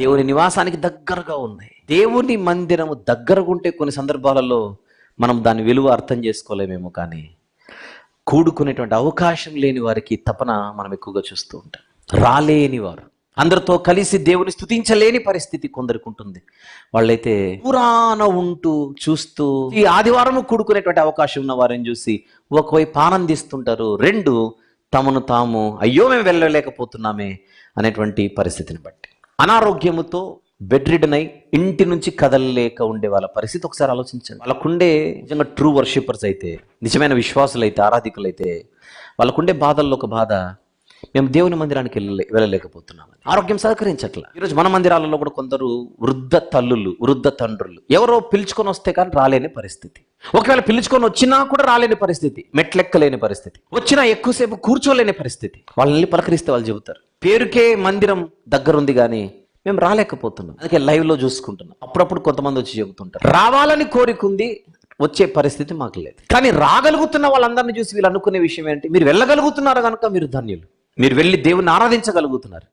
దేవుని నివాసానికి దగ్గరగా ఉంది. దేవుని మందిరము దగ్గరగా ఉంటే కొన్ని సందర్భాలలో మనం దాని విలువ అర్థం చేసుకోలేమేమో కానీ కూడుకునేటువంటి అవకాశం లేని వారికి తపన మనం ఎక్కువగా చూస్తూ ఉంటాం. రాలేని వారు. అందరితో కలిసి దేవుని స్థుతించలేని పరిస్థితి కొందరికి ఉంటుంది. వాళ్ళైతే పురాణ ఉంటూ చూస్తూ ఈ ఆదివారం కూడుకునేటువంటి అవకాశం ఉన్న వారిని చూసి ఒకవైపు ఆనందిస్తుంటారు రెండు తమను తాము అయ్యో మేము వెళ్ళలేకపోతున్నామే అనేటువంటి పరిస్థితిని బట్టి. అనారోగ్యముతో బెడ్ అయి ఇంటి నుంచి కదలలేక ఉండే వాళ్ళ పరిస్థితి ఒకసారి ఆలోచించండి. వాళ్ళకుండే నిజంగా ట్రూ వర్షిపర్స్ అయితే నిజమైన విశ్వాసులు అయితే ఆరాధికులైతే వాళ్ళకుండే బాధల్లో ఒక బాధ మేము దేవుని మందిరానికి వెళ్ళలే వెళ్ళలేకపోతున్నాం ఆరోగ్యం సహకరించట్ల. ఈరోజు మన మందిరాలలో కూడా కొందరు వృద్ధ తల్లులు వృద్ధ తండ్రులు ఎవరో పిలుచుకొని వస్తే కానీ రాలేని పరిస్థితి. ఒకవేళ పిలుచుకొని వచ్చినా కూడా రాలేని పరిస్థితి మెట్లెక్కలేని పరిస్థితి. వచ్చినా ఎక్కువసేపు కూర్చోలేని పరిస్థితి. వాళ్ళని పలకరిస్తే వాళ్ళు చెబుతారు. పేరుకే మందిరం దగ్గరుంది కానీ మేము రాలేకపోతున్నాం. అందుకే లైవ్లో చూసుకుంటున్నాం. అప్పుడప్పుడు కొంతమంది వచ్చి చెబుతుంటారు. రావాలని కోరికుంది వచ్చే పరిస్థితి మాకు లేదు. కానీ రాగలుగుతున్న వాళ్ళందరినీ చూసి వీళ్ళు అనుకునే విషయం ఏంటి? మీరు వెళ్ళగలుగుతున్నారు కనుక మీరు ధన్యులు. మీరు వెళ్ళి దేవుని ఆరాధించగలుగుతున్నారు.